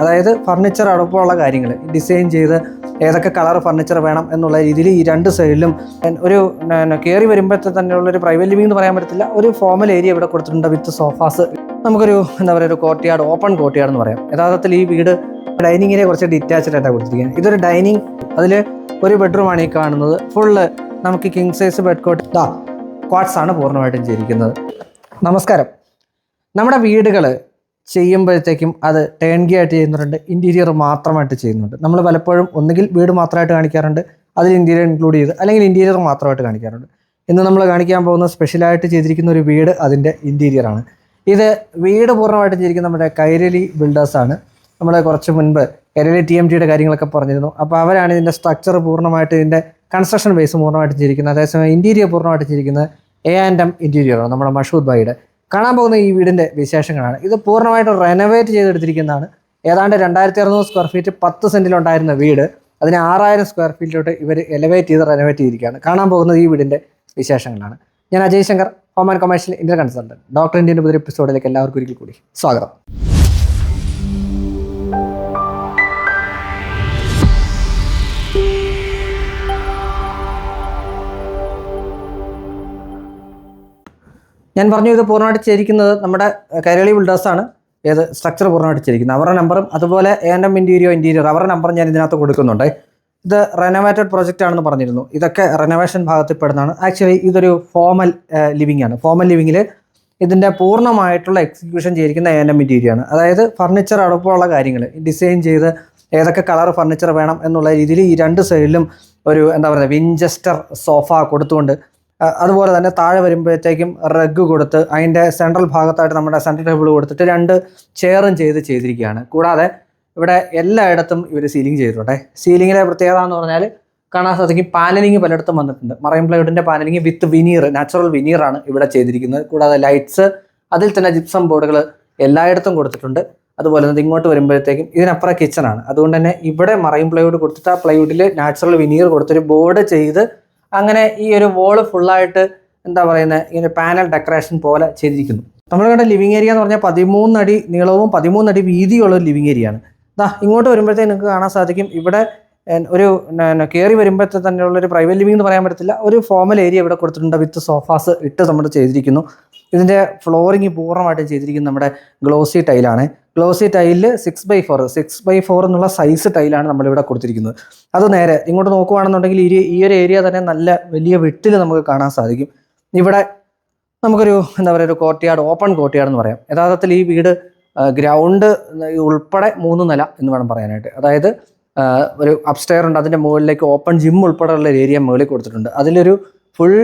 അതായത് ഫർണിച്ചർ അടക്കമുള്ള കാര്യങ്ങൾ ഡിസൈൻ ചെയ്ത് ഏതൊക്കെ കളർ ഫർണിച്ചർ വേണം എന്നുള്ള രീതിയിൽ ഈ രണ്ട് സൈഡിലും ഒരു കയറി വരുമ്പോഴത്തെ തന്നെയുള്ള ഒരു പ്രൈവറ്റ് ലിവിംഗ് എന്ന് പറയാൻ പറ്റത്തില്ല. ഒരു ഫോമൽ ഏരിയ ഇവിടെ കൊടുത്തിട്ടുണ്ട് വിത്ത് സോഫാസ് നമുക്കൊരു എന്താ പറയുക ഒരു കോർട്ട്യാർഡ് ഓപ്പൺ കോർട്ട്യാർഡ് എന്ന് പറയാം. യഥാർത്ഥത്തിൽ ഈ വീട് ഡൈനിങ്ങിനെ കുറച്ച് ഡിറ്റാച്ച്ഡ് ആയിട്ടാണ് കൊടുത്തിരിക്കുന്നത്. ഇതൊരു ഡൈനിങ് അതിൽ ഒരു ബെഡ്റൂമാണ് ഈ കാണുന്നത്. ഫുള്ള് നമുക്ക് king size bed cot quartz ആണ് പൂർണമായിട്ടും ചെയ്തിരിക്കുന്നത്. നമസ്കാരം. നമ്മുടെ വീടുകൾ ചെയ്യുമ്പോഴത്തേക്കും അത് ടേൺ ഗി ആയിട്ട് ചെയ്യുന്നുണ്ട് ഇന്റീരിയർ മാത്രമായിട്ട് ചെയ്യുന്നുണ്ട്. നമ്മൾ പലപ്പോഴും ഒന്നുകിൽ വീട് മാത്രമായിട്ട് കാണിക്കാറുണ്ട്. അതിൽ ഇന്റീരിയർ ഇൻക്ലൂഡ് ചെയ്ത് അല്ലെങ്കിൽ ഇന്റീരിയർ മാത്രമായിട്ട് കാണിക്കാറുണ്ട്. ഇന്ന് നമ്മൾ കാണിക്കാൻ പോകുന്ന സ്പെഷ്യലായിട്ട് ചെയ്തിരിക്കുന്ന ഒരു വീട് അതിന്റെ ഇന്റീരിയറാണ് ഇത് വീട് പൂർണമായിട്ട് ചെയ്തിരിക്കുന്ന നമ്മുടെ കൈരളി ബിൽഡേഴ്സാണ് നമ്മൾ കുറച്ച് മുൻപ് കൈരളി ടി എം ടിയുടെ കാര്യങ്ങളൊക്കെ പറഞ്ഞിരുന്നു. അപ്പോൾ അവരാണ് ഇതിന്റെ സ്ട്രക്ചർ പൂർണമായിട്ട് ഇതിന്റെ കൺസ്ട്രക്ഷൻ ബേസ് പൂർണമായിട്ട് ചെയ്തിരിക്കുന്നത്. അതേസമയം ഇന്റീരിയർ പൂർണമായിട്ട് ചെയ്തിരിക്കുന്നത് എ ആൻഡ് എം ഇന്റീരിയറാണ് നമ്മുടെ മഷൂദ് ഭായിയുടെ കാണാൻ പോകുന്ന ഈ വീടിന്റെ വിശേഷങ്ങളാണ്. ഇത് പൂർണമായിട്ട് റെനോവേറ്റ് ചെയ്തെടുത്തിരിക്കുന്നതാണ്. ഏതാണ്ട് രണ്ടായിരത്തി അറുന്നൂറ് സ്ക്വയർ ഫീറ്റ് പത്ത് സെന്റിലുണ്ടായിരുന്ന വീട്. അതിനെ ആറായിരം സ്ക്വയർ ഫീറ്റിലോട്ട് ഇവർ എലവേറ്റ് ചെയ്ത് റെനോവേറ്റ് ചെയ്തിരിക്കുകയാണ്. കാണാൻ പോകുന്നത് ഈ വീടിന്റെ വിശേഷങ്ങളാണ്. ഞാൻ Ajay Shankar home and commercial Indian consultant doctor ഇന്ത്യന്റെ പുതിയ എപ്പിസോഡിലേക്ക് എല്ലാവർക്കും ഒരിക്കൽ കൂടി സ്വാഗതം. ഞാൻ പറഞ്ഞു ഇത് പൂർണമായിട്ട് ചേരിക്കുന്നത് നമ്മുടെ കൈരളി ബിൽഡേഴ്സാണ് ഏത് സ്ട്രക്ചർ പൂർണമായിട്ട് ചേരിക്കുന്നത്. അവരുടെ നമ്പറും അതുപോലെ എം ഇന്റീരിയോ ഇന്റീരിയർ അവരുടെ നമ്പറും ഞാൻ ഇതിനകത്ത് കൊടുക്കുന്നുണ്ട്. ഇത് റെനോവേറ്റഡ് പ്രോജക്റ്റ് ആണെന്ന് പറഞ്ഞിരുന്നു. ഇതൊക്കെ റെനോവേഷൻ ഭാഗത്തിൽ പെടുന്നതാണ് ആക്ച്വലി ഇതൊരു ഫോമൽ ലിവിംഗ് ആണ്. ഫോമൽ ലിവിങ്ങിൽ ഇതിന്റെ പൂർണമായിട്ടുള്ള എക്സിക്യൂഷൻ ചെയ്തിരിക്കുന്ന എം ഇന്റീരിയോ ആണ്. അതായത് ഫർണിച്ചർ അടക്കമുള്ള കാര്യങ്ങൾ ഡിസൈൻ ചെയ്ത് ഏതൊക്കെ കളർ ഫർണിച്ചർ വേണം എന്നുള്ള രീതിയിൽ ഈ രണ്ട് സൈഡിലും ഒരു എന്താ പറയുക വിഞ്ചസ്റ്റർ സോഫ കൊടുത്തുകൊണ്ട് അതുപോലെ തന്നെ താഴെ വരുമ്പോഴത്തേക്കും റഗ് കൊടുത്ത് അതിന്റെ സെൻട്രൽ ഭാഗത്തായിട്ട് നമ്മുടെ സെൻട്രൽ ടേബിൾ കൊടുത്തിട്ട് രണ്ട് ചെയറും ചെയ്ത് ചെയ്തിരിക്കുകയാണ്. കൂടാതെ ഇവിടെ എല്ലായിടത്തും ഇവർ സീലിംഗ് ചെയ്തിട്ടുണ്ട്. സീലിങ്ങിലെ പ്രത്യേകത എന്ന് പറഞ്ഞാൽ കാണാൻ സാധിക്കും പാനലിംഗ് പലയിടത്തും വന്നിട്ടുണ്ട്. മറൈൻ പ്ലൈവുഡിന്റെ പാനലിംഗ് വിത്ത് വിനീർ നാച്ചുറൽ വിനീറാണ് ഇവിടെ ചെയ്തിരിക്കുന്നത്. കൂടാതെ ലൈറ്റ്സ് അതിൽ തന്നെ ജിപ്സം ബോർഡുകൾ എല്ലായിടത്തും കൊടുത്തിട്ടുണ്ട്. അതുപോലെ തന്നെ ഇങ്ങോട്ട് വരുമ്പോഴത്തേക്കും ഇതിനപ്പുറം കിച്ചണാണ് അതുകൊണ്ട് തന്നെ ഇവിടെ മറൈൻ പ്ലൈവുഡ് കൊടുത്തിട്ട് ആ പ്ലൈവുഡിൽ നാച്ചുറൽ വിനീർ കൊടുത്തൊരു ബോർഡ് ചെയ്ത് അങ്ങനെ ഈ ഒരു വോൾ ഫുള്ളായിട്ട് എന്താ പറയുന്നത് ഈ ഒരു പാനൽ ഡെക്കറേഷൻ പോലെ ചെയ്തിരിക്കുന്നു. നമ്മൾ കണ്ട ലിവിങ് ഏരിയ എന്ന് പറഞ്ഞാൽ പതിമൂന്നടി നീളവും പതിമൂന്നടി വീതിയുള്ള ഒരു ലിവിങ് ഏരിയ ആണ്. ദാ ഇങ്ങോട്ട് വരുമ്പോഴത്തേക്ക് നിങ്ങൾക്ക് കാണാൻ സാധിക്കും. ഇവിടെ ഒരു കയറി വരുമ്പോഴത്തെ തന്നെയുള്ള ഒരു പ്രൈവറ്റ് ലിവിംഗ് എന്ന് പറയാൻ പറ്റത്തില്ല. ഒരു ഫോമൽ ഏരിയ ഇവിടെ കൊടുത്തിട്ടുണ്ട്. വിത്ത് സോഫാസ് ഇട്ട് നമ്മൾ ചെയ്തിരിക്കുന്നു. ഇതിന്റെ ഫ്ലോറിങ് പൂർണമായിട്ടും ചെയ്തിരിക്കുന്നത് നമ്മുടെ ഗ്ലോസി ടൈലാണ് glossy ടൈലിൽ six by four six by four എന്നുള്ള സൈസ് ടൈലാണ് നമ്മളിവിടെ കൊടുത്തിരിക്കുന്നത്. അത് നേരെ ഇങ്ങോട്ട് നോക്കുകയാണെന്നുണ്ടെങ്കിൽ ഈ ഈ ഒരു ഏരിയ തന്നെ നല്ല വലിയ വെട്ടിൽ നമുക്ക് കാണാൻ സാധിക്കും. ഇവിടെ നമുക്കൊരു എന്താ പറയുക ഒരു കോർട്ട്യാർഡ് ഓപ്പൺ കോർട്ട്യാർഡ് എന്ന് പറയാം. യഥാർത്ഥത്തിൽ ഈ വീട് ഗ്രൗണ്ട് ഉൾപ്പെടെ മൂന്ന് നില എന്ന് വേണം പറയാനായിട്ട്. അതായത് ഒരു അപ്സ്റ്റെയർ ഉണ്ട്. അതിന്റെ മുകളിലേക്ക് ഓപ്പൺ ജിം ഉൾപ്പെടെയുള്ള ഏരിയ മുകളിൽ കൊടുത്തിട്ടുണ്ട്. അതിലൊരു ഫുൾ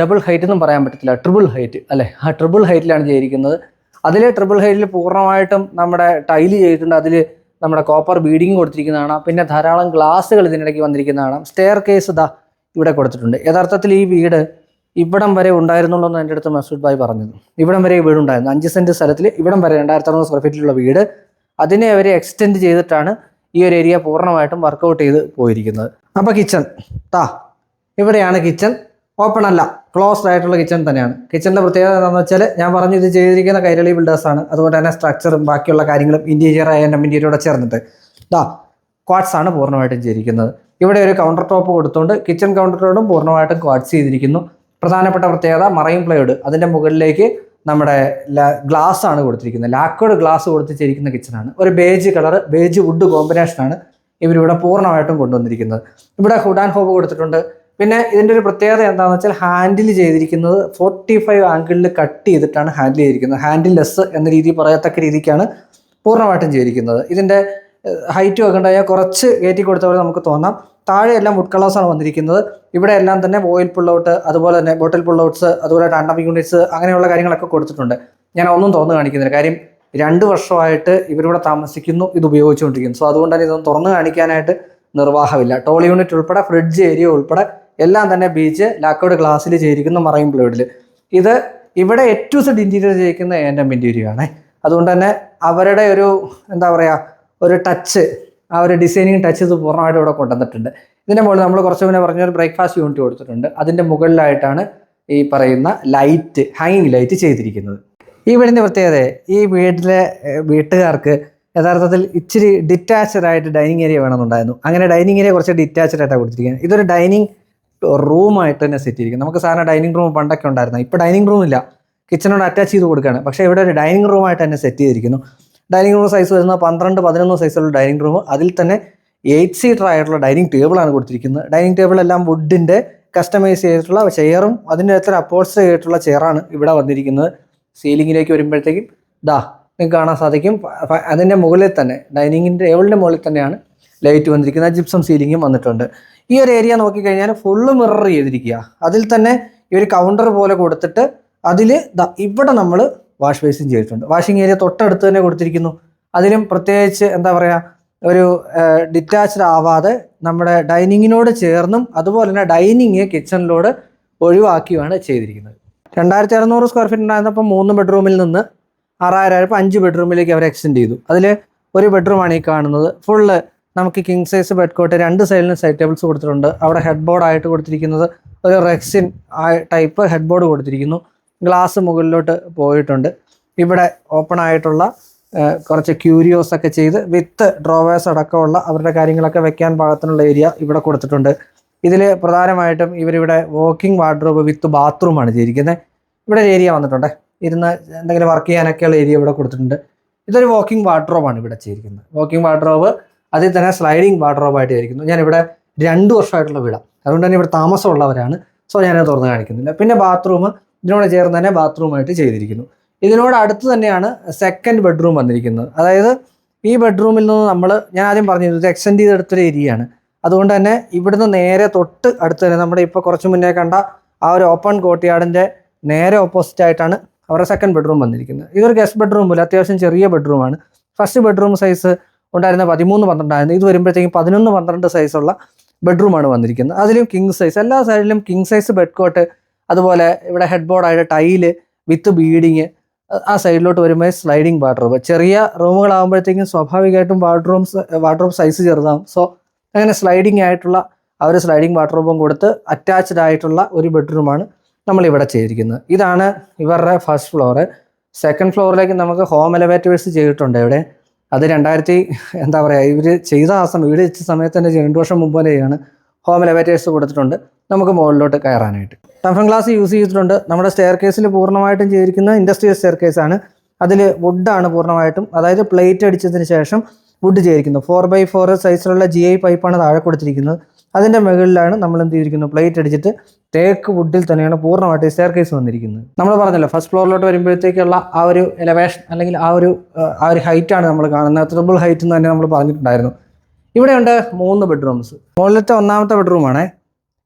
ഡബിൾ ഹൈറ്റ് എന്നും പറയാൻ പറ്റത്തില്ല. ട്രിപ്പിൾ ഹൈറ്റ് അല്ലേ? ആ ട്രിപ്പിൾ ഹൈറ്റിലാണ് ചെയ്തിരിക്കുന്നത്. അതിൽ ട്രിപ്പിൾ ഹൈറ്റിൽ പൂർണമായിട്ടും നമ്മുടെ ടൈൽ ചെയ്തിട്ടുണ്ട്. അതിൽ നമ്മുടെ കോപ്പർ ബീഡിങ് കൊടുത്തിരിക്കുന്നതാണ്. പിന്നെ ധാരാളം ഗ്ലാസ്സുകൾ ഇതിനിടയ്ക്ക് വന്നിരിക്കുന്നതാണ്. സ്റ്റെയർ കേസ് ഇതാ ഇവിടെ കൊടുത്തിട്ടുണ്ട്. യഥാർത്ഥത്തിൽ ഈ വീട് ഇവിടം വരെ ഉണ്ടായിരുന്നുള്ളൂ എന്ന് എന്റെ അടുത്ത് മസൂദ് ഭായ് പറഞ്ഞത്. ഇവിടം വരെ വീട് ഉണ്ടായിരുന്നു. അഞ്ച് സെന്റ് സ്ഥലത്തിൽ ഇവിടം വരെ രണ്ടായിരത്തി അറുന്നൂറ് സ്ക്വയർ ഫീറ്റിലുള്ള വീട്. അതിനെ അവർ എക്സ്റ്റെൻഡ് ചെയ്തിട്ടാണ് ഈ ഒരു ഏരിയ പൂർണമായിട്ടും വർക്കൗട്ട് ചെയ്ത് പോയിരിക്കുന്നത്. അപ്പോൾ കിച്ചൺ താ ഇവിടെയാണ് കിച്ചൺ ഓപ്പൺ അല്ല ക്ലോസ്ഡ് ആയിട്ടുള്ള കിച്ചൺ തന്നെയാണ്. കിച്ചണിന്റെ പ്രത്യേകത എന്താണെന്ന് വെച്ചാൽ ഞാൻ പറഞ്ഞു ഇത് ചെയ്തിരിക്കുന്ന കൈരളി ബിൽഡേഴ്സാണ് അതുകൊണ്ട് തന്നെ സ്ട്രക്ചറും ബാക്കിയുള്ള കാര്യങ്ങളും ഇന്റീരിയർ ആയാലും ഇന്റീരിയറോടെ ചേർന്നിട്ട്. ദാ ക്വാഡ്സ് ആണ് പൂർണമായിട്ടും ചെയ്തിരിക്കുന്നത്. ഇവിടെ ഒരു കൗണ്ടർ ടോപ്പ് കൊടുത്തുകൊണ്ട് കിച്ചൺ കൗണ്ടർ ടോപ്പും പൂർണമായിട്ടും ക്വാഡ്സ് ചെയ്തിരിക്കുന്നു. പ്രധാനപ്പെട്ട പ്രത്യേകത മറൈൻ പ്ലേഡ് അതിന്റെ മുകളിലേക്ക് നമ്മുടെ ഗ്ലാസ് ആണ് കൊടുത്തിരിക്കുന്നത്. ലാക്കോഡ് ഗ്ലാസ് കൊടുത്തിരിക്കുന്ന കിച്ചണാണ് ഒരു ബേജ് കളർ ബേജ് വുഡ് കോമ്പിനേഷനാണ് ഇവരിവിടെ പൂർണമായിട്ടും കൊണ്ടുവന്നിരിക്കുന്നത്. ഇവിടെ ഹുഡ് ആൻഡ് ഹോബ് കൊടുത്തിട്ടുണ്ട്. പിന്നെ ഇതിന്റെ ഒരു പ്രത്യേകത എന്താണെന്ന് വെച്ചാൽ ഹാൻഡിൽ ചെയ്തിരിക്കുന്നത് ഫോർട്ടി ഫൈവ് ആംഗിളിൽ കട്ട് ചെയ്തിട്ടാണ് ഹാൻഡിൽ ചെയ്തിരിക്കുന്നത്. ഹാൻഡിൽ ലെസ് എന്ന രീതി പറയത്തക്ക രീതിക്കാണ് പൂർണമായിട്ടും ചെയ്തിരിക്കുന്നത്. ഇതിന്റെ ഹൈറ്റ് ഒക്കെ ഉണ്ടായാൽ കുറച്ച് കയറ്റി കൊടുത്ത പോലെ നമുക്ക് തോന്നാം. താഴെ എല്ലാം വുഡ് കളേഴ്സാണ് വന്നിരിക്കുന്നത്. ഇവിടെ എല്ലാം തന്നെ ഓയിൽ പുള്ളൗട്ട് അതുപോലെ തന്നെ ബോട്ടിൽ പുള്ളൗട്ട്സ് അതുപോലെ ടാൻഡം യൂണിറ്റ്സ് അങ്ങനെയുള്ള കാര്യങ്ങളൊക്കെ കൊടുത്തിട്ടുണ്ട്. ഞാൻ ഒന്നും തുറന്നു കാണിക്കുന്നില്ല. കാര്യം രണ്ട് വർഷമായിട്ട് ഇവരിവിടെ താമസിക്കുന്നു ഇത് ഉപയോഗിച്ചുകൊണ്ടിരിക്കുന്നു. സോ അതുകൊണ്ട് തന്നെ ഇതൊന്നും തുറന്നു കാണിക്കാനായിട്ട് നിർവാഹമില്ല. ടോൾ യൂണിറ്റ് ഉൾപ്പെടെ ഫ്രിഡ്ജ് ഏരിയ ഉൾപ്പെടെ എല്ലാം തന്നെ ബീച്ച് ലാക്കോഡ് ഗ്ലാസ്സിൽ ചെയ്തിരിക്കുന്ന മറൈൻ ബ്ലേഡിൽ ഇത് ഇവിടെ ഏറ്റവും സെഡ് ഇന്റീരിയർ ചെയ്യിക്കുന്ന എന്റെ ഇന്റീരിയർ ആണ്. അതുകൊണ്ട് തന്നെ അവരുടെ ഒരു എന്താ പറയുക ഒരു ടച്ച് ആ ഒരു ഡിസൈനിങ് ടച്ച് ഇത് പൂർണമായിട്ട് ഇവിടെ കൊണ്ടുവന്നിട്ടുണ്ട്. ഇതിന്റെ മുകളിൽ നമ്മൾ കുറച്ച് മുന്നേ പറഞ്ഞ ഒരു ബ്രേക്ക്ഫാസ്റ്റ് യൂണിറ്റ് കൊടുത്തിട്ടുണ്ട്. അതിന്റെ മുകളിലായിട്ടാണ് ഈ പറയുന്ന ലൈറ്റ് ഹാങ്ങിങ് ലൈറ്റ് ചെയ്തിരിക്കുന്നത്. ഈ വീടിന്റെ പ്രത്യേകത ഈ വീട്ടിലെ വീട്ടുകാർക്ക് യഥാർത്ഥത്തിൽ ഇച്ചിരി ഡിറ്റാച്ച്ഡ് ആയിട്ട് ഡൈനിങ് ഏരിയ വേണമെന്നുണ്ടായിരുന്നു. അങ്ങനെ ഡൈനിങ് ഏരിയ കുറച്ച് ഡിറ്റാച്ച്ഡ് ആയിട്ടാണ് കൊടുത്തിരിക്കുന്നത്. ഇതൊരു ഡൈനിങ് റൂമായിട്ട് തന്നെ സെറ്റ് ചെയ്തിരിക്കുന്നത് നമുക്ക് സാധാരണ ഡൈനിങ് റൂം പണ്ടൊക്കെ ഉണ്ടായിരുന്നു? ഇപ്പോൾ ഡൈനിങ് റൂം ഇല്ല. കിച്ചണോട് അറ്റാച്ച് ചെയ്ത് കൊടുക്കുകയാണ്. പക്ഷേ ഇവിടെ ഒരു ഡൈനിങ് റൂമായിട്ട് തന്നെ സെറ്റ് ചെയ്തിരിക്കുന്നു. ഡൈനിങ് റൂം സൈസ് വരുന്ന പന്ത്രണ്ട് പതിനൊന്ന് സൈസുള്ള ഡൈനിങ് റൂം അതിൽ തന്നെ എയ്റ്റ് സീറ്റർ ആയിട്ടുള്ള ഡൈനിങ് ടേബിളാണ് കൊടുത്തിരിക്കുന്നത്. ഡൈനിങ് ടേബിൾ എല്ലാം വുഡിന്റെ കസ്റ്റമൈസ് ചെയ്തിട്ടുള്ള ചെയറും അതിന്റെ അത്ര അപ്പോൾസ്റ്റർ ചെയ്തിട്ടുള്ള ചെയറാണ് ഇവിടെ വന്നിരിക്കുന്നത്. സീലിങ്ങിലേക്ക് വരുമ്പോഴത്തേക്കും ദാ നിങ്ങൾക്ക് കാണാൻ സാധിക്കും. അതിന്റെ മുകളിൽ തന്നെ ഡൈനിങ്ങിന്റെ ടേബിളിന്റെ മുകളിൽ തന്നെയാണ് ലൈറ്റ് വന്നിരിക്കുന്നത്. ജിപ്സം സീലിങ്ങും വന്നിട്ടുണ്ട്. ഈ ഒരു ഏരിയ നോക്കിക്കഴിഞ്ഞാൽ ഫുള്ള് മിറർ ചെയ്തിരിക്കുക. അതിൽ തന്നെ ഈ ഒരു കൗണ്ടർ പോലെ കൊടുത്തിട്ട് അതിൽ ഇവിടെ നമ്മൾ വാഷ് ബേസിൻ ചെയ്തിട്ടുണ്ട്. വാഷിംഗ് ഏരിയ തൊട്ടടുത്ത് തന്നെ കൊടുത്തിരിക്കുന്നു. അതിലും പ്രത്യേകിച്ച് എന്താ പറയുക ഒരു ഡിറ്റാച്ച്ഡ് ആവാതെ നമ്മുടെ ഡൈനിങ്ങിനോട് ചേർന്നും അതുപോലെ തന്നെ ഡൈനിങ് കിച്ചണിലോട് ഒഴിവാക്കിയുമാണ് ചെയ്തിരിക്കുന്നത്. രണ്ടായിരത്തി അറുന്നൂറ് സ്ക്വയർ ഫീറ്റ് ഉണ്ടായിരുന്നപ്പോൾ മൂന്ന് ബെഡ്റൂമിൽ നിന്ന് ആറായിരം ആയപ്പോൾ അഞ്ച് ബെഡ്റൂമിലേക്ക് അവർ എക്സ്റ്റെൻഡ് ചെയ്തു. അതിൽ ഒരു ബെഡ്റൂമാണ് ഈ കാണുന്നത്. ഫുള്ള് നമുക്ക് കിങ് സൈസ് ബെഡ് കോട്ട് രണ്ട് സൈഡിലും സൈഡ് ടേബിൾസ് കൊടുത്തിട്ടുണ്ട്. അവിടെ ഹെഡ് ബോർഡ് ആയിട്ട് കൊടുത്തിരിക്കുന്നത് ഒരു റെക്സിൻ ടൈപ്പ് ഹെഡ് ബോർഡ് കൊടുത്തിരിക്കുന്നു. ഗ്ലാസ് മുകളിലോട്ട് പോയിട്ടുണ്ട്. ഇവിടെ ഓപ്പൺ ആയിട്ടുള്ള കുറച്ച് ക്യൂരിയോസ് ഒക്കെ ചെയ്ത് വിത്ത് ഡ്രോവേഴ്സ് അടക്കമുള്ള അവരുടെ കാര്യങ്ങളൊക്കെ വെക്കാൻ പാകത്തിനുള്ള ഏരിയ ഇവിടെ കൊടുത്തിട്ടുണ്ട്. ഇതിൽ പ്രധാനമായിട്ടും ഇവരിവിടെ വാക്കിംഗ് വാർഡ്രോബ് വിത്ത് ബാത്റൂമാണ് ചെയ്തിരിക്കുന്നത് ഇവിടെ ഒരു ഏരിയ വന്നിട്ടുണ്ട്. ഇരുന്ന് എന്തെങ്കിലും വർക്ക് ചെയ്യാനൊക്കെയുള്ള ഏരിയ ഇവിടെ കൊടുത്തിട്ടുണ്ട്. ഇതൊരു വാക്കിംഗ് വാർഡ്രോബാണ് ഇവിടെ ചെയ്തിരിക്കുന്നത്. വാക്കിംഗ് വാർഡ്രോബ് അതിൽ തന്നെ സ്ലൈഡിങ് വാർഡ്രോബായിട്ട് ഞാൻ ഞാനിവിടെ രണ്ട് വർഷമായിട്ടുള്ള വീടാണ് അതുകൊണ്ട് തന്നെ ഇവിടെ താമസമുള്ളവരാണ്. സോ ഞാനത് തുറന്ന് കാണിക്കുന്നില്ല. പിന്നെ ബാത്റൂം ഇതിനോട് ചേർന്ന് തന്നെ ബാത്റൂമായിട്ട് ചെയ്തിരിക്കുന്നു. ഇതിനോട് അടുത്ത് തന്നെയാണ് സെക്കൻഡ് ബെഡ്റൂം വന്നിരിക്കുന്നത്. അതായത് ഈ ബെഡ്റൂമിൽ നിന്ന് നമ്മൾ ഞാൻ ആദ്യം പറഞ്ഞു ഇത് എക്സ്റ്റെൻഡ് ചെയ്തെടുത്തൊരു ഏരിയയാണ് അതുകൊണ്ട് തന്നെ ഇവിടുന്ന് നേരെ തൊട്ട് അടുത്ത് തന്നെ നമ്മുടെ ഇപ്പോൾ കുറച്ച് മുന്നേ കണ്ട ആ ഒരു ഓപ്പൺ കോട്ടിയാടിന്റെ നേരെ ഓപ്പോസിറ്റ് ആയിട്ടാണ് അവരുടെ സെക്കൻഡ് ബെഡ്റൂം വന്നിരിക്കുന്നത്. ഇതൊരു ഗസ്റ്റ് ബെഡ്റൂം പോലെ അത്യാവശ്യം ചെറിയ ബെഡ്റൂമാണ് ഫസ്റ്റ് ബെഡ്റൂം സൈസ് ഉണ്ടായിരുന്ന പതിമൂന്ന് പന്ത്രണ്ടായിരുന്നു. ഇത് വരുമ്പോഴത്തേക്കും പതിനൊന്ന് പന്ത്രണ്ട് സൈസുള്ള ബെഡ്റൂമാണ് വന്നിരിക്കുന്നത്. അതിലും കിങ് സൈസ് എല്ലാ സൈഡിലും കിങ് സൈസ് ബെഡ് കോട്ട് അതുപോലെ ഇവിടെ ഹെഡ് ബോർഡായിട്ട് ടൈൽ വിത്ത് ബീഡിങ് ആ സൈഡിലോട്ട് വരുമ്പോൾ സ്ലൈഡിങ് വാർഡ്രോബ് ചെറിയ റൂമുകളാകുമ്പോഴത്തേക്കും സ്വാഭാവികമായിട്ടും വാർഡ്രോബ്സ് വാർഡ്രോബ് സൈസ് ചെറുതാവും. സോ അങ്ങനെ സ്ലൈഡിങ് ആയിട്ടുള്ള ആ ഒരു സ്ലൈഡിങ് വാർഡ്രോബും കൊടുത്ത് അറ്റാച്ച്ഡ് ആയിട്ടുള്ള ഒരു ബെഡ്റൂമാണ് നമ്മളിവിടെ ചെയ്തിരിക്കുന്നത്. ഇതാണ് ഇവരുടെ ഫസ്റ്റ് ഫ്ലോറ് സെക്കൻഡ് ഫ്ലോറിലേക്ക് നമുക്ക് ഹോം എലവേറ്റേഴ്സ് ചെയ്തിട്ടുണ്ട് ഇവിടെ. അത് രണ്ടായിരത്തി എന്താ പറയുക ഇവർ ചെയ്ത ആ സമയം വീട് വെച്ച സമയത്ത് തന്നെ രണ്ട് വർഷം മുമ്പ് തന്നെയാണ് ഹോം എലവേറ്റേഴ്സ് കൊടുത്തിട്ടുണ്ട്. നമുക്ക് മുകളിലോട്ട് കയറാനായിട്ട്. ടഫൻ ഗ്ലാസ് യൂസ് ചെയ്തിട്ടുണ്ട്. നമ്മുടെ സ്റ്റെയർ കേസിൽ പൂർണമായിട്ടും ചെയ്തിരിക്കുന്ന ഇൻഡസ്ട്രിയൽ സ്റ്റെയർ കേസാണ് അതിൽ വുഡാണ് പൂർണമായിട്ടും. അതായത് പ്ലേറ്റ് അടിച്ചതിന് ശേഷം വുഡ് ചെയ്തിരിക്കുന്നത്. ഫോർ ബൈ ഫോർ സൈസിലുള്ള ജി ഐ പൈപ്പാണ് താഴെ കൊടുത്തിരിക്കുന്നത്. അതിന്റെ മുകളിലാണ് നമ്മൾ എന്ത് ചെയ്തിരിക്കുന്നത് പ്ലേറ്റ് അടിച്ചിട്ട് തേക്ക് വുഡിൽ തന്നെയാണ് പൂർണമായിട്ട് സ്റ്റെയർ കേസ് വന്നിരിക്കുന്നത്. നമ്മൾ പറഞ്ഞല്ലോ ഫസ്റ്റ് ഫ്ലോറിലോട്ട് വരുമ്പോഴത്തേക്കുള്ള ആ ഒരു എലവേഷൻ അല്ലെങ്കിൽ ആ ഒരു ആ, ഒരു ഹൈറ്റാണ് നമ്മൾ കാണുന്നത്. ട്രിപ്പിൾ ഹൈറ്റ് എന്ന് തന്നെ നമ്മൾ പറഞ്ഞിട്ടുണ്ടായിരുന്നു. ഇവിടെയുണ്ട് മൂന്ന് ബെഡ്റൂംസ് മുകളിലത്തെ ഒന്നാമത്തെ ബെഡ്റൂമാണ്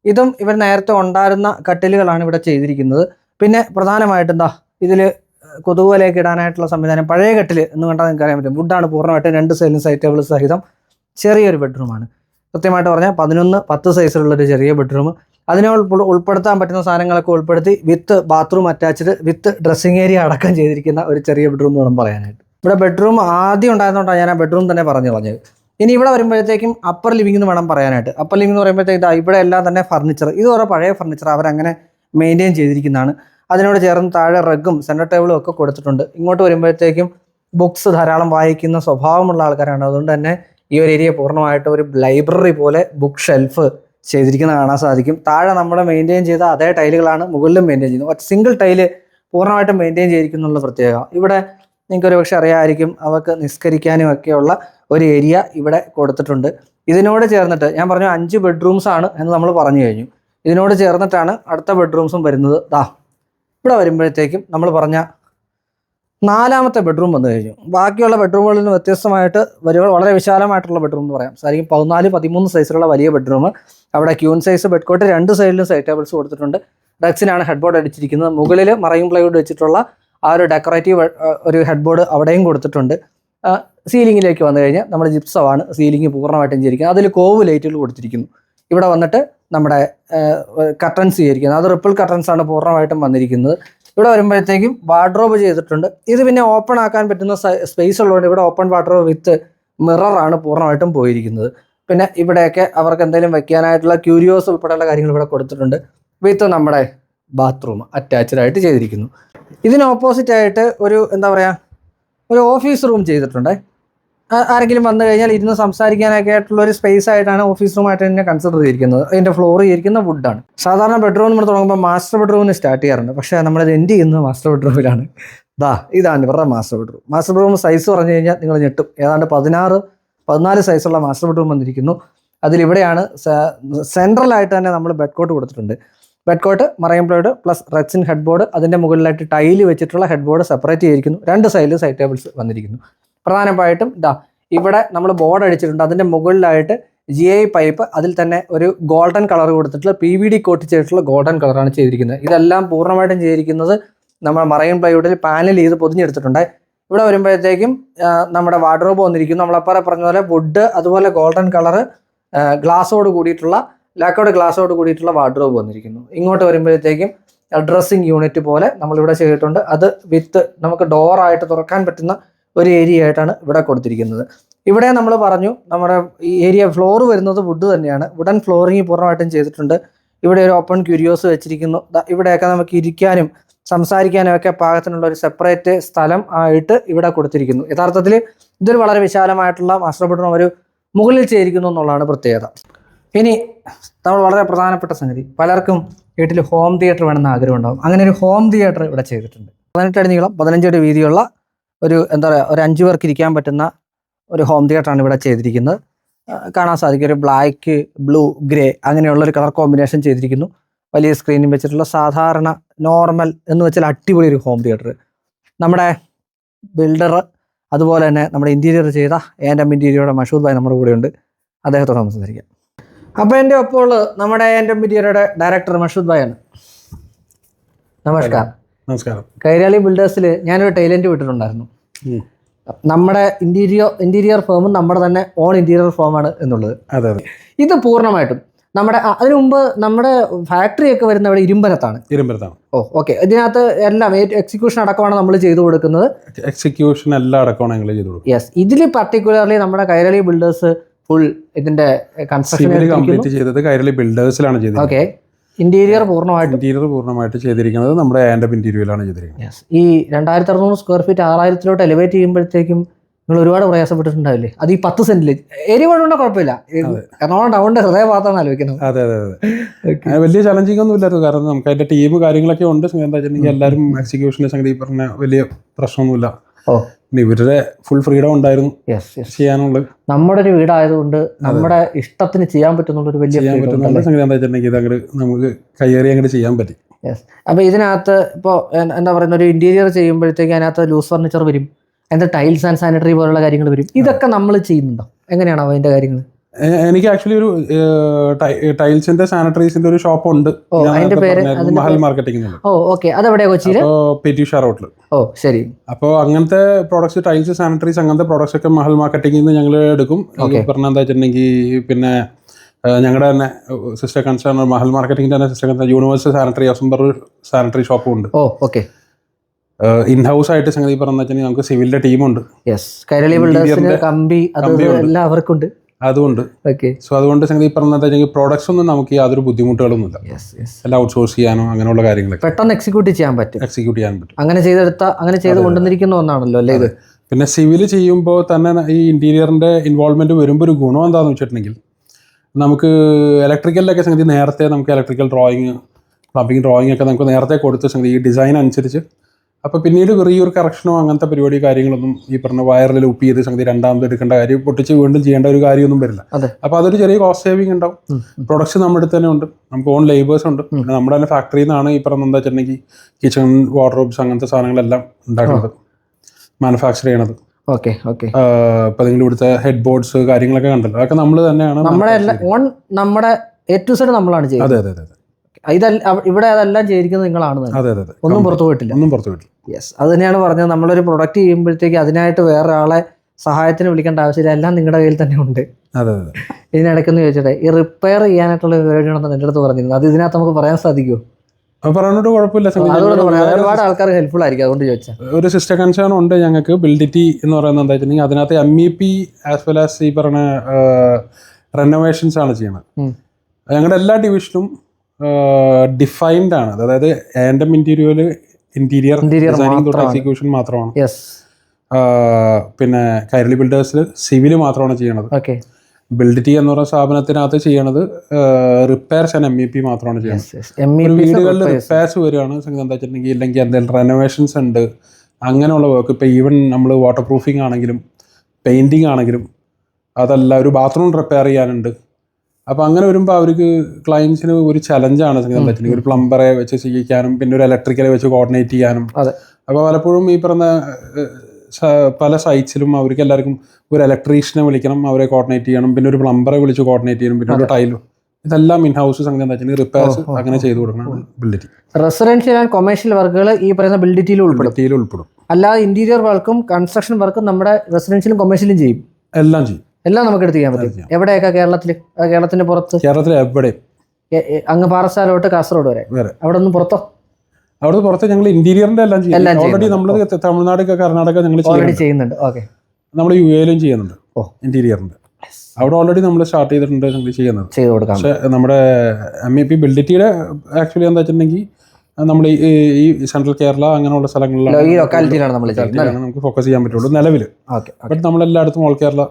ഇതും ഇവർ നേരത്തെ ഉണ്ടായിരുന്ന കട്ടിലുകളാണ് ഇവിടെ ചെയ്തിരിക്കുന്നത്. പിന്നെ പ്രധാനമായിട്ട് എന്താ ഇതിൽ കൊതുകുവലയൊക്കെ ഇടാനായിട്ടുള്ള സംവിധാനം പഴയ കട്ടിൽ എന്ന് കണ്ടാൽ നിങ്ങൾക്ക് അറിയാൻ പറ്റും വുഡാണ് പൂർണമായിട്ടും രണ്ട് സൈഡിലും സൈഡ് ടേബിൾ സഹിതം ചെറിയൊരു ബെഡ്റൂമാണ് കൃത്യമായിട്ട് പറഞ്ഞാൽ പതിനൊന്ന് പത്ത് സൈസിലുള്ള ഒരു ചെറിയ ബെഡ്റൂം അതിനെ ഉൾപ്പെടുത്താൻ പറ്റുന്ന സാധനങ്ങളൊക്കെ ഉൾപ്പെടുത്തി with bathroom attached with dressing area അടക്കം ചെയ്തിരിക്കുന്ന ഒരു ചെറിയ ബെഡ്റൂം വേണം പറയാനായിട്ട്. ഇവിടെ ബെഡ്റൂം ആദ്യം ഉണ്ടായിരുന്നതുകൊണ്ടാണ് ഞാൻ ആ ബെഡ്റൂം തന്നെ പറഞ്ഞു കളഞ്ഞത്. ഇനി ഇവിടെ വരുമ്പോഴത്തേക്കും അപ്പർ ലിവിംഗ് എന്ന് വേണം പറയാനായിട്ട്. അപ്പർ ലിവിംഗ് എന്ന് പറയുമ്പോഴത്തേക്ക് ഇതാ ഇവിടെ എല്ലാം തന്നെ ഫർണിച്ചർ ഇത് ഓരോ പഴയ ഫർണിച്ചർ അവരങ്ങനെ മെയിന്റെയിൻ ചെയ്തിരിക്കുന്നതാണ്. അതിനോട് ചേർന്ന് താഴെ റഗ്ഗും സെന്റർ ടേബിളും ഒക്കെ കൊടുത്തിട്ടുണ്ട്. ഇങ്ങോട്ട് വരുമ്പോഴത്തേക്കും ബുക്സ് ധാരാളം വായിക്കുന്ന സ്വഭാവമുള്ള ആൾക്കാരാണ്. അതുകൊണ്ട് തന്നെ ഈ ഒരു ഏരിയ പൂർണമായിട്ട് ഒരു ലൈബ്രറി പോലെ ബുക്ക് ഷെൽഫ് ചെയ്തിരിക്കുന്നത് കാണാൻ സാധിക്കും. താഴെ നമ്മൾ മെയിന്റെയിൻ ചെയ്ത അതേ ടൈലുകളാണ് മുകളിലും മെയിന്റെയിൻ ചെയ്യുന്നത്. ഒറ്റ സിംഗിൾ ടൈൽ പൂർണമായിട്ടും മെയിന്റെയിൻ ചെയ്തിരിക്കുന്നുള്ള പ്രത്യേകത. ഇവിടെ നിങ്ങൾക്ക് ഒരു പക്ഷേ അറിയാമായിരിക്കും അവർക്ക് നിസ്കരിക്കാനും ഒക്കെയുള്ള ഒരു ഏരിയ ഇവിടെ കൊടുത്തിട്ടുണ്ട്. ഇതിനോട് ചേർന്നിട്ട് ഞാൻ പറഞ്ഞു അഞ്ച് ബെഡ്റൂംസ് ആണ് എന്ന് നമ്മൾ പറഞ്ഞു കഴിഞ്ഞു. ഇതിനോട് ചേർന്നിട്ടാണ് അടുത്ത ബെഡ്റൂംസും വരുന്നത്. ദാ ഇവിടെ വരുമ്പോഴത്തേക്കും നമ്മൾ പറഞ്ഞ നാലാമത്തെ ബെഡ്റൂം വന്നു കഴിഞ്ഞു. ബാക്കിയുള്ള ബെഡ്റൂമുകളിൽ നിന്ന് വ്യത്യസ്തമായിട്ട് വരുവ വളരെ വിശാലമായിട്ടുള്ള ബെഡ്റൂം എന്ന് പറയാം. ശരിക്കും പതിനാല് പതിമൂന്ന് സൈസിലുള്ള വലിയ ബെഡ്റൂം അവിടെ ക്യൂൺ സൈസ് ബെഡ് കോട്ട് രണ്ട് സൈഡിലും സൈഡ് ടേബിൾസ് കൊടുത്തിട്ടുണ്ട്. ഡെക്സിനാണ് ഹെഡ് ബോർഡ് അടിച്ചിരിക്കുന്നത്. മുകളിൽ മറയും പ്ലൈവുഡ് വെച്ചിട്ടുള്ള ആ ഒരു ഡെക്കറേറ്റീവ് ഒരു ഹെഡ് ബോർഡ് അവിടെയും കൊടുത്തിട്ടുണ്ട്. സീലിങ്ങിലേക്ക് വന്നു കഴിഞ്ഞാൽ നമ്മുടെ ജിപ്സമാണ് സീലിംഗ് പൂർണമായിട്ടും ചെയ്തിരിക്കുന്നത്. അതിൽ കോവ് ലൈറ്റുകൾ കൊടുത്തിരിക്കുന്നു. ഇവിടെ വന്നിട്ട് നമ്മുടെ കർട്ടൻസ് ചെയ്തിരിക്കുന്നത്. അത് റിപ്പിൾ കർട്ടൻസ് ആണ് പൂർണമായിട്ടും വന്നിരിക്കുന്നത്. ഇവിടെ വരുമ്പോഴത്തേക്കും വാർഡ്രോബ് ചെയ്തിട്ടുണ്ട്. ഇത് പിന്നെ ഓപ്പൺ ആക്കാൻ പറ്റുന്ന സ്പേസ് ഉള്ളതുകൊണ്ട് ഇവിടെ ഓപ്പൺ വാർഡ്രോബ് വിത്ത് മിററാണ് പൂർണമായിട്ടും പോയിരിക്കുന്നത്. പിന്നെ ഇവിടെയൊക്കെ അവർക്ക് എന്തെങ്കിലും വെക്കാനായിട്ടുള്ള ക്യൂരിയോസ് ഉൾപ്പെടെയുള്ള കാര്യങ്ങൾ ഇവിടെ കൊടുത്തിട്ടുണ്ട്. വിത്ത് നമ്മുടെ ബാത്റൂം അറ്റാച്ച്ഡ് ആയിട്ട് ചെയ്തിരിക്കുന്നു. ഇതിന് ഓപ്പോസിറ്റ് ആയിട്ട് ഒരു എന്താ പറയുക ഒരു ഓഫീസ് റൂം ചെയ്തിട്ടുണ്ട്. ആരെങ്കിലും വന്നു കഴിഞ്ഞാൽ ഇരുന്ന് സംസാരിക്കാനൊക്കെ ആയിട്ടുള്ള ഒരു സ്പേസ് ആയിട്ടാണ് ഓഫീസ് റൂം ആയിട്ട് തന്നെ കൺസിഡർ ചെയ്തിരിക്കുന്നത്. അതിന്റെ ഫ്ലോർ ചെയ്തിരിക്കുന്ന വുഡാണ് സാധാരണ ബെഡ്റൂം നമ്മൾ തുടങ്ങുമ്പോൾ മാസ്റ്റർ ബെഡ്റൂമിന് സ്റ്റാർട്ട് ചെയ്യാറുണ്ട്. പക്ഷേ നമ്മൾ എൻഡ് ചെയ്യുന്നത് മാസ്റ്റർ ബെഡ്റൂമിലാണ് ദാ ഇതാണ് ഇവരുടെ master bedroom master bedroom size പറഞ്ഞു കഴിഞ്ഞാൽ നിങ്ങൾ ഞെട്ടും. ഏതാണ്ട് പതിനാറ് പതിനാല് സൈസുള്ള മാസ്റ്റർ ബെഡ്റൂം വന്നിരിക്കുന്നു. അതിലിവിടെയാണ് സെൻട്രൽ ആയിട്ട് തന്നെ നമ്മൾ ബെഡ് കോട്ട് കൊടുത്തിട്ടുണ്ട്. Bed cot marine plywood plus rexine head board അതിന്റെ മുകളിലായിട്ട് ടൈൽ വെച്ചിട്ടുള്ള ഹെഡ് ബോർഡ് സെപ്പറേറ്റ് ചെയ്തിരിക്കുന്നു. രണ്ട് സൈഡിൽ സൈഡ് ടേബിൾസ് വന്നിരിക്കുന്നു. പ്രധാനമായിട്ടും ഇതാ ഇവിടെ നമ്മൾ ബോർഡ് അടിച്ചിട്ടുണ്ട്. അതിന്റെ മുകളിലായിട്ട് ജി ഐ പൈപ്പ് അതിൽ തന്നെ ഒരു ഗോൾഡൻ കളർ കൊടുത്തിട്ടുള്ള പി വി ഡി കോട്ട് ചെയ്തിട്ടുള്ള ഗോൾഡൻ കളറാണ് ചെയ്തിരിക്കുന്നത്. ഇതെല്ലാം പൂർണമായിട്ടും ചെയ്തിരിക്കുന്നത് നമ്മൾ മറൈൻ പ്ലൈവുഡിൽ പാനൽ ചെയ്ത് പൊതിഞ്ഞെടുത്തിട്ടുണ്ട്. ഇവിടെ വരുമ്പോഴത്തേക്കും നമ്മുടെ വാർഡ്രോബ് വന്നിരിക്കുന്നു. നമ്മളപ്പറ പറഞ്ഞ പോലെ വുഡ് അതുപോലെ ഗോൾഡൻ കളർ ഗ്ലാസ്സോട് കൂടിയിട്ടുള്ള ലാക്കോട് ഗ്ലാസ്സോട് കൂടിയിട്ടുള്ള വാർഡ്രോബ് വന്നിരിക്കുന്നു. ഇങ്ങോട്ട് വരുമ്പോഴത്തേക്കും ഡ്രസ്സിങ് യൂണിറ്റ് പോലെ നമ്മളിവിടെ ചെയ്തിട്ടുണ്ട്. അത് വിത്ത് നമുക്ക് ഡോറായിട്ട് തുറക്കാൻ പറ്റുന്ന ഒരു ഏരിയ ആയിട്ടാണ് ഇവിടെ കൊടുത്തിരിക്കുന്നത്. ഇവിടെ നമ്മൾ പറഞ്ഞു നമ്മുടെ ഈ ഏരിയ ഫ്ലോർ വരുന്നത് വുഡ് തന്നെയാണ്. വുഡൻ ഫ്ലോറിങ് പൂർണമായിട്ടും ചെയ്തിട്ടുണ്ട്. ഇവിടെ ഒരു ഓപ്പൺ ക്യൂരിയോസ് വെച്ചിരിക്കുന്നു. ഇവിടെയൊക്കെ നമുക്ക് ഇരിക്കാനും സംസാരിക്കാനും ഒക്കെ പാകത്തിനുള്ള ഒരു സെപ്പറേറ്റ് സ്ഥലം ആയിട്ട് ഇവിടെ കൊടുത്തിരിക്കുന്നു. യഥാർത്ഥത്തിൽ ഇതൊരു വളരെ വിശാലമായിട്ടുള്ള മാസ്റ്റർ ബെഡ്റൂം ഒരു മുകളിൽ ചേരിക്കുന്നു എന്നുള്ളതാണ് പ്രത്യേകത. ഇനി നമ്മൾ വളരെ പ്രധാനപ്പെട്ട സംഗതി. പലർക്കും വീട്ടിൽ ഹോം തിയേറ്റർ വേണമെന്ന് ആഗ്രഹം ഉണ്ടാകും അങ്ങനെ ഒരു ഹോം തിയേറ്റർ ഇവിടെ ചെയ്തിട്ടുണ്ട്. പതിനെട്ടടി നീളം പതിനഞ്ചടി വീതിയുള്ള ഒരു എന്താ പറയുക ഒരു അഞ്ച് പേർക്ക് ഇരിക്കാൻ പറ്റുന്ന ഒരു ഹോം തിയേറ്ററാണ് ഇവിടെ ചെയ്തിരിക്കുന്നത്. കാണാൻ സാധിക്കും. ഒരു ബ്ലാക്ക് ബ്ലൂ ഗ്രേ അങ്ങനെയുള്ള ഒരു കളർ കോമ്പിനേഷൻ ചെയ്തിരിക്കുന്നു. വലിയ സ്ക്രീനിൽ വെച്ചിട്ടുള്ള സാധാരണ നോർമൽ എന്ന് വെച്ചാൽ അടിപൊളി ഒരു ഹോം തിയേറ്റർ നമ്മുടെ ബിൽഡർ അതുപോലെ തന്നെ നമ്മുടെ ഇന്റീരിയർ ചെയ്ത എന്റെ ഇന്റീരിയറുടെ മഷൂദ് ഭായ് നമ്മുടെ കൂടെയുണ്ട്. അദ്ദേഹത്തോട് സംസാരിക്കാം. അപ്പോൾ എന്റെ ഒപ്പോൾ നമ്മുടെ എന്റെ ഇന്റീരിയറുടെ ഡയറക്ടർ മഷൂദ് ഭായാണ്. നമസ്കാരം. നമസ്കാരം. കൈരാളി ബിൽഡേഴ്സിൽ ഞാനൊരു ടൈലന്റ് വിട്ടിട്ടുണ്ടായിരുന്നു. നമ്മുടെ ഇന്റീരിയർ ഇന്റീരിയർ ഫേമും നമ്മുടെ തന്നെ ഓൺ ഇന്റീരിയർ ഫേമാണ് എന്നുള്ളത്. അതെ അതെ. ഇത് പൂർണമായിട്ടും നമ്മുടെ അതിനു മുമ്പ് നമ്മുടെ ഫാക്ടറി ഒക്കെ വരുന്ന ഇവിടെ ഇരുമ്പനത്താണ്. ഇരുമ്പനത്താണ്. ഓ ഓക്കെ. ഇതിനകത്ത് എല്ലാം എക്സിക്യൂഷൻ അടക്കമാണ് നമ്മൾ ചെയ്തു കൊടുക്കുന്നത്. എക്സിക്യൂഷൻ എല്ലാം അടക്കമാണ് ഞങ്ങൾ ചെയ്തു കൊടുക്കുന്നത്. യെസ് ഇതിൽ പർട്ടിക്കുലർലി നമ്മുടെ കൈരളി ബിൽഡേഴ്സ് ഫുൾ ഇതിന്റെ കൺസ്ട്രക്ഷൻ കംപ്ലീറ്റ് ചെയ്തത് കൈരളി ബിൽഡേഴ്സിലാണ് ചെയ്തത് ഓക്കെ ഇന്റീരിയർ പൂർണമായിട്ട്. ഇന്റീരിയർ പൂർണമായിട്ട് ചെയ്തിരിക്കുന്നത് നമ്മുടെ ആൻഡ് ഇന്റീരിയലാണ് ചെയ്തിരിക്കുന്നത്. യെസ് ഈ രണ്ടായിരത്തി അറുന്നൂറ് സ്ക്വയർ ഫീറ്റ് ആറായിരത്തിലോട്ട് എലിവേറ്റ് ചെയ്യുമ്പോഴത്തേക്കും നിങ്ങൾ ഒരുപാട് പ്രയാസപ്പെട്ടിട്ടുണ്ടാവില്ലേ? അത് ഈ പത്ത് സെന്റിൽ കൊണ്ടുണ്ടോ കുഴപ്പമില്ല. എറണാകുളം ടൗണിന്റെ ഹൃദയഭാഗത്താണ് ആലോചിക്കുന്നത്. അതെ അതെ അതെ. വലിയ ചലഞ്ചിങ് ഒന്നും ഇല്ലായിരുന്നു. കാരണം നമുക്ക് അതിന്റെ ടീം കാര്യങ്ങളൊക്കെ ഉണ്ട്. എന്താ വെച്ചിട്ടുണ്ടെങ്കിൽ എല്ലാവരും എക്സിക്യൂഷനെ സംഗതി പറഞ്ഞ വലിയ പ്രശ്നമൊന്നുമില്ല. ഇവരുടെ ഫുൾ ഫ്രീഡം ഉണ്ടായിരുന്നു ചെയ്യാനുള്ളത്. നമ്മുടെ ഒരു വീടായതുകൊണ്ട് നമ്മുടെ ഇഷ്ടത്തിന് ചെയ്യാൻ പറ്റുന്നുള്ളൊരു വലിയ സംഗതി ഇത് നമുക്ക് കയ്യേറി അങ്ങോട്ട് ചെയ്യാൻ പറ്റി. യെസ് അപ്പൊ ഇതിനകത്ത് ഇപ്പോൾ എന്താ പറയുന്ന ഒരു ഇന്റീരിയർ ചെയ്യുമ്പോഴത്തേക്ക് അതിനകത്ത് ലൂസ് ഫർണിച്ചർ വരും. അതിന്റെ ടൈൽസ് ആൻഡ് സാനിറ്ററി പോലുള്ള കാര്യങ്ങൾ വരും. ഇതൊക്കെ നമ്മൾ ചെയ്യുന്നുണ്ടോ? എങ്ങനെയാണോ അതിന്റെ കാര്യങ്ങൾ എനിക്ക് ആക്ച്വലി ഒരു ടൈൽസിന്റെ സാനിറ്ററീസിന്റെ ഒരു ഷോപ്പ് ഉണ്ട്? മഹൽ മാർക്കറ്റിംഗ് ഓ ഓക്കെ. കൊച്ചിയിൽ അപ്പോ പെറ്റീഷ റോട്ടിൽ ഓ ശരി. അപ്പോൾ അങ്ങനത്തെ പ്രോഡക്ട്സ് ടൈൽസ് സാനിറ്ററീസ് അങ്ങനത്തെ പ്രോഡക്ട്സ് ഒക്കെ മഹൽ മാർക്കറ്റിംഗിൽ നിന്ന് ഞങ്ങൾ എടുക്കും പറഞ്ഞാൽ പറഞ്ഞ എന്താ വെച്ചിട്ടുണ്ടെങ്കിൽ പിന്നെ ഞങ്ങളുടെ തന്നെ സിസ്റ്റർ കൺസേൺ മഹൽ മാർക്കറ്റിംഗിന്റെ തന്നെ സിസ്റ്റർ കൺസേൺ യൂണിവേഴ്സൽ സാനിറ്ററി അസംബർ സാനിറ്ററി ഷോപ്പും ഉണ്ട്. ഓ ഓക്കെ. ഇൻ ഹൗസ് ആയിട്ട് സംഗതി പറഞ്ഞാൽ നമുക്ക് സിവിലിന്റെ ടീമുണ്ട് യെസ് കൈരളി ബിൽഡേഴ്സിന്റെ കമ്പി അത് കമ്പി എല്ലാവർക്കും ഉണ്ട് അതുകൊണ്ട്. ഓക്കെ സോ അതുകൊണ്ട് സംഗതി പറഞ്ഞ എന്താ പ്രോഡക്ട്സ് ഒന്നും നമുക്ക് യാതൊരു ബുദ്ധിമുട്ടുകളൊന്നും ഇല്ല എല്ലാം ഔട്ട്സോഴ്സ് ചെയ്യാനോ അങ്ങനെയുള്ള കാര്യങ്ങളൊക്കെ. പെട്ടെന്ന് എക്സിക്യൂട്ട് ചെയ്യാൻ പറ്റും. എക്സിക്യൂട്ട് ചെയ്യാൻ പറ്റും. അങ്ങനെ ചെയ്തെടുത്ത അങ്ങനെ ചെയ്ത് കൊണ്ടുവന്നിരിക്കുന്ന ഒന്നാണല്ലോ അല്ലേ ഇത്? പിന്നെ സിവിൽ ചെയ്യുമ്പോൾ തന്നെ ഈ ഇന്റീരിയറിന്റെ ഇൻവോൾവ്മെന്റ് വരുമ്പോൾ ഒരു ഗുണം എന്താണെന്ന് വെച്ചിട്ടുണ്ടെങ്കിൽ നമുക്ക് ഇലക്ട്രിക്കലിലൊക്കെ സംഗതി നേരത്തെ നമുക്ക് ഇലക്ട്രിക്കൽ ഡ്രോയിങ് പ്ലംബിംഗ് ഡ്രോയിങ് ഒക്കെ നമുക്ക് നേരത്തെ കൊടുത്ത സംഗതി ഈ ഡിസൈൻ അനുസരിച്ച് അപ്പോൾ പിന്നീട് ചെറിയൊരു കറക്ഷനോ അങ്ങനത്തെ പരിപാടി കാര്യങ്ങളൊന്നും ഈ പറഞ്ഞ വയറിൽ ലൂപ്പ് ചെയ്ത് സംഗതി രണ്ടാമത് എടുക്കേണ്ട കാര്യം പൊട്ടിച്ച് വീണ്ടും ചെയ്യേണ്ട ഒരു കാര്യമൊന്നും വരില്ല. അപ്പൊ അപ്പോൾ അതൊരു ചെറിയ കോസ്റ്റ് സേവിങ് ഉണ്ടാവും. പ്രൊഡക്ഷൻ നമ്മുടെ അടുത്ത് തന്നെ ഉണ്ട്. നമുക്ക് ഓൺ ലേബേഴ്സ് ഉണ്ട്. പിന്നെ നമ്മുടെ തന്നെ ഫാക്ടറിയിൽ നിന്നാണ് ഈ പറഞ്ഞ എന്താ വെച്ചിട്ടുണ്ടെങ്കിൽ കിച്ചൺ വാർഡ്രോബ്സ് അങ്ങനത്തെ സാധനങ്ങളെല്ലാം ഉണ്ടാക്കുന്നത്. മാനുഫാക്ചർ ചെയ്യണത്. ഓക്കെ ഓക്കെ ഇപ്പൊ നിങ്ങൾ ഇവിടുത്തെ ഹെഡ് ബോർഡ്സ് കാര്യങ്ങളൊക്കെ കണ്ടല്ലോ. അതൊക്കെ നമ്മൾ തന്നെയാണ് നമ്മുടെ ഓൺ നമ്മുടെ എ ടു സെഡ് നമ്മളാണ്. ചെയ്യുന്നത്. അതെ അതെ അതെ. ഇതല്ല ഇവിടെ അതെല്ലാം ചെയ്തിരിക്കുന്നത് നിങ്ങളാണ് ഒന്നും പുറത്തു പോയിട്ടില്ല. ഒന്നും പുറത്തു പോയിട്ടില്ല. യെസ് അത് തന്നെയാണ് പറഞ്ഞത്. നമ്മളൊരു പ്രൊഡക്റ്റ് ചെയ്യുമ്പോഴത്തേക്ക് അതിനായിട്ട് വേറെ ആളെ സഹായത്തിന് വിളിക്കേണ്ട ആവശ്യമില്ല. എല്ലാം നിങ്ങളുടെ കയ്യിൽ തന്നെ ഉണ്ട്. അതെ അതെ ഇതിനിടയ്ക്കെന്ന് ചോദിച്ചിട്ട് ഈ റിപ്പയർ ചെയ്യാനായിട്ടുള്ള പരിപാടിയാണെന്ന് എന്റെ അടുത്ത് പറഞ്ഞിരുന്നത് അത് ഇതിനകത്ത് നമുക്ക് പറയാൻ സാധിക്കുമോ പറഞ്ഞിട്ട് കുഴപ്പമില്ല. ഒരുപാട് ആൾക്കാർ ഹെൽപ്ഫുൾ ആയിരിക്കും. അതുകൊണ്ട് ചോദിച്ചാൽ ഒരു സിസ്റ്റർ കൺസേൺ ഉണ്ട് ഞങ്ങൾക്ക്. ബിൽഡിറ്റി എന്ന് പറയുന്നത് എന്താ വെച്ചിട്ടുണ്ടെങ്കിൽ അതിനകത്ത് M E P as well as ഈ പറഞ്ഞ റെനോവേഷൻസ് ആണ് ചെയ്യുന്നത്. ഞങ്ങളുടെ എല്ലാ ഡിവിഷനും ഡിഫൈൻഡ് ആണ്. അതായത് ആൻഡം ഇന്റീരിയർ ഇന്റീരിയർ എക്സിക്യൂഷൻ മാത്രമാണ്. യെസ് പിന്നെ കൈരളി ബിൽഡേഴ്സിൽ സിവിൽ മാത്രമാണ് ചെയ്യണത്. ഓക്കെ ബിൽഡ് ടി എന്ന് പറയുന്ന സ്ഥാപനത്തിനകത്ത് ചെയ്യണത് repairs and M E P മാത്രമാണ് ചെയ്യുന്നത് വീടുകളിൽ റിപ്പയർസ് വരികയാണ് എന്താ വെച്ചിട്ടുണ്ടെങ്കിൽ ഇല്ലെങ്കിൽ എന്തെങ്കിലും റെനോവേഷൻസ് ഉണ്ട് അങ്ങനെയുള്ള വർക്ക് ഇപ്പോൾ ഈവൻ നമ്മൾ വാട്ടർ പ്രൂഫിംഗ് ആണെങ്കിലും പെയിന്റിങ് ആണെങ്കിലും അതല്ല ഒരു ബാത്റൂം റിപ്പയർ ചെയ്യാനുണ്ട്. അപ്പോൾ അങ്ങനെ വരുമ്പോൾ അവർക്ക് ക്ലയൻസിന് ഒരു ചലഞ്ചാണ് സംഗീതം പറ്റുന്നത്. ഒരു പ്ലംബറെ വെച്ച് ചെയ്യിക്കാനും പിന്നെ ഒരു ഇലക്ട്രിക്കലെ വെച്ച് കോർഡിനേറ്റ് ചെയ്യാനും. അപ്പോൾ പലപ്പോഴും ഈ പറഞ്ഞ പല സൈറ്റ്സിലും അവർക്ക് എല്ലാവർക്കും ഒരു ഇലക്ട്രീഷ്യനെ വിളിക്കണം അവരെ കോർഡിനേറ്റ് ചെയ്യണം പിന്നെ ഒരു പ്ലംബറെ വിളിച്ച് കോർഡിനേറ്റ് ചെയ്യണം പിന്നെ ഒരു ടൈലും ഇതെല്ലാം ഇൻ ഹൗസ് സംഗതി റിപ്പയർസ് അങ്ങനെ ചെയ്തു കൊടുക്കണം. ബിൽഡിറ്റി റെസിഡൻഷ്യൽ ആൻഡ് കൊമേഴ്ഷ്യൽ വർക്കുകൾ ഈ പറയുന്ന ബിൽഡിറ്റിയിൽ ഉൾപ്പെടും. ഉൾപ്പെടും. അല്ലാതെ ഇന്റീരിയർ വർക്കും കൺസ്ട്രക്ഷൻ വർക്കും നമ്മുടെ റെസിഡൻഷ്യലും കൊമേഴ്ഷ്യലും ചെയ്യും. എല്ലാം ചെയ്യും. എല്ലാം നമുക്ക് എടുത്ത് ചെയ്യാൻ പറ്റും. എവിടെയൊക്കെ കേരളത്തിൽ കേരളത്തിന്റെ പുറത്ത്? കേരളത്തിൽ എവിടെയും. എ- എ- അങ്ങ് പാറശാലോട്ട് കാസർഗോഡ് വരെ. അവിടെ ഒന്നും പുറത്തോ? അവിടെ പുറത്ത് ഞങ്ങൾ ഇന്റീരിയറിന്റെ എല്ലാം ചെയ്യും. ഓൾറെഡി നമ്മൾ തമിഴ്നാട് കർണാടക ഞങ്ങൾ ഓൾറെഡി ചെയ്യുന്നുണ്ട്. ഓക്കെ. നമ്മൾ യു എയിലും ചെയ്യുന്നുണ്ട്. ഓ. ഇന്റീരിയറിന്റെ. അവിടെ ഓൾറെഡി നമ്മൾ സ്റ്റാർട്ട് ചെയ്തിട്ടുണ്ട് ഞങ്ങൾ ചെയ്യുന്നത്. ചെയ്ത് കൊടുക്കാം. പക്ഷെ നമ്മുടെ എം ഇ പി ബിൽഡിറ്റിയുടെ ആക്ച്വലി എന്താ വെച്ചിട്ടുണ്ടെങ്കിൽ നമ്മൾ ഈ സെൻട്രൽ കേരള അങ്ങനെയുള്ള സ്ഥലങ്ങളിലാണ് നമുക്ക് ഫോക്കസ് ചെയ്യാൻ പറ്റുള്ളൂ നിലവിൽ ഓക്കെ ബട്ട് നമ്മൾ എല്ലായിടത്തും ഓൾ കേരള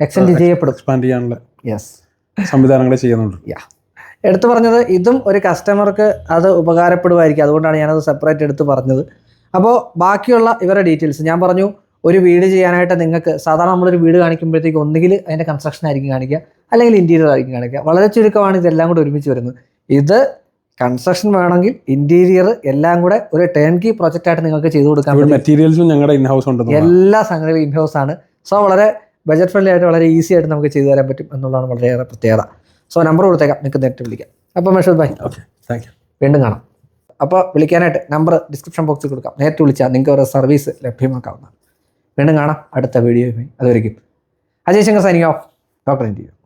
എക്സ്റ്റെൻഡ് ചെയ്യപ്പെടും. എക്സ്പാൻഡ് ചെയ്യാനുള്ള യെസ് സംവിധാനങ്ങൾ ചെയ്യുന്നുണ്ട് യാ എടുത്തു പറഞ്ഞത് ഇതും ഒരു കസ്റ്റമർക്ക് അത് ഉപകാരപ്പെടുമായിരിക്കും. അതുകൊണ്ടാണ് ഞാനത് സെപ്പറേറ്റ് എടുത്ത് പറഞ്ഞത്. അപ്പോൾ ബാക്കിയുള്ള ഇവരുടെ ഡീറ്റെയിൽസ് ഞാൻ പറഞ്ഞു ഒരു വീട് ചെയ്യാനായിട്ട് നിങ്ങൾക്ക് സാധാരണ നമ്മളൊരു വീട് കാണിക്കുമ്പോഴത്തേക്ക് ഒന്നുകിൽ അതിന്റെ കൺസ്ട്രക്ഷൻ ആയിരിക്കും കാണിക്കുക അല്ലെങ്കിൽ ഇന്റീരിയർ ആയിരിക്കും കാണിക്കുക. വളരെ ചുരുക്കമാണ് ഇതെല്ലാം കൂടെ ഒരുമിച്ച് വരുന്നത്. ഇത് കൺസ്ട്രക്ഷൻ വേണമെങ്കിൽ ഇന്റീരിയർ എല്ലാം കൂടെ ഒരു ടേൺ കീ പ്രൊജക്റ്റ് നിങ്ങൾക്ക് ചെയ്തു കൊടുക്കാൻ മെറ്റീരിയൽസും ഞങ്ങളുടെ ഇൻഹൗസ് ഉണ്ടെന്ന് എല്ലാ സംഗതികളും ഇൻഹൗസ് ആണ്. സോ വളരെ ബജറ്റ് ഫ്രണ്ട്ലി ആയിട്ട് വളരെ ഈസി ആയിട്ട് നമുക്ക് ചെയ്തു തരാൻ പറ്റും എന്നുള്ളതാണ് വളരെയേറെ പ്രത്യേകത. സോ നമ്പർ കൊടുത്തേക്കാം. നിങ്ങൾക്ക് നേരിട്ട് വിളിക്കാം. അപ്പോൾ Mashood bye. Okay thank you. വീണ്ടും കാണാം. അപ്പോൾ വിളിക്കാനായിട്ട് നമ്പർ ഡിസ്ക്രിപ്ഷൻ ബോക്സിൽ കൊടുക്കാം. നേരിട്ട് വിളിച്ചാൽ നിങ്ങൾക്ക് ഒരു സർവീസ് ലഭ്യമാക്കാവുന്നതാണ്. വീണ്ടും കാണാം. അടുത്ത വീഡിയോയുമായി. അതുവരെയും Ajay Shankar signing off. Doctor India